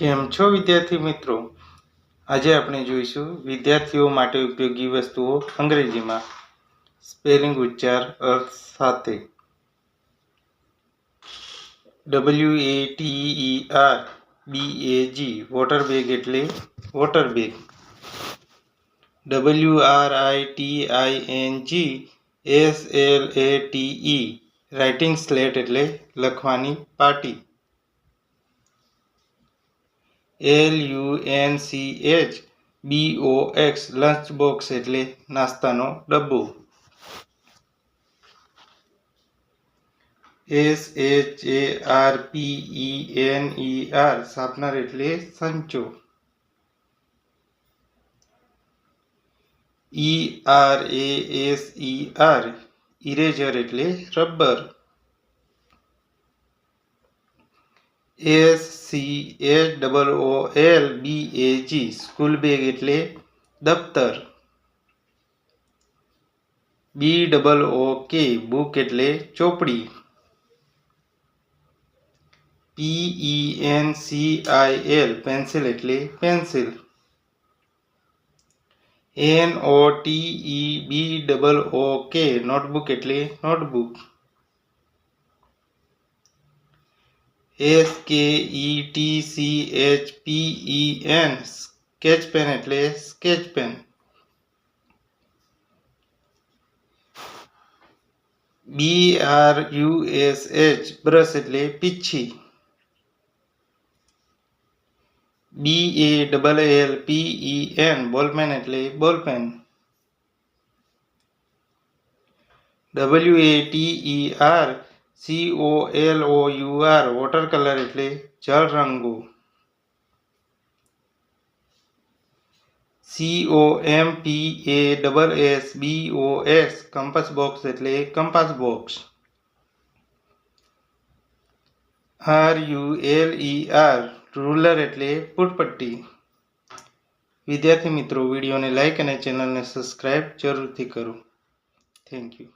કેમ છો વિદ્યાર્થી મિત્રો આજે આપણે જોઈશું વિદ્યાર્થીઓ માટે ઉપયોગી વસ્તુઓ અંગ્રેજીમાં સ્પેલિંગ ઉચ્ચાર અર્થ સાથે W A T E R B A G water bag એટલે water bag W R I T I N G S L A T E writing slate એટલે લખવાની પાર્ટી L U N C H B O X lunch box એટલે નાસ્તાનો ડબ્બો S H A R P E N E R sharpener એટલે સંચો E R A S E R eraser એટલે rubber S C A double O L B A G school bag એટલે દફતર B double O K book એટલે ચોપડી P E N C I L pencil એટલે pencil N O T E B double O K notebook એટલે notebook S K E T C H P E N sketch pen એટલે sketch pen B R U S H brush એટલે પીછી B A double L P E N ballpen એટલે ball pen W A T E R C O L O U R water colour એટલે જળ રંગો C O M P A double S B O S compass box એટલે compass box R U L E R ruler એટલે ફૂટપટ્ટી વિદ્યાર્થી મિત્રો વિડીયોને like અને ચેનલને સબસ્ક્રાઈબ જરૂરથી કરો થેન્ક યુ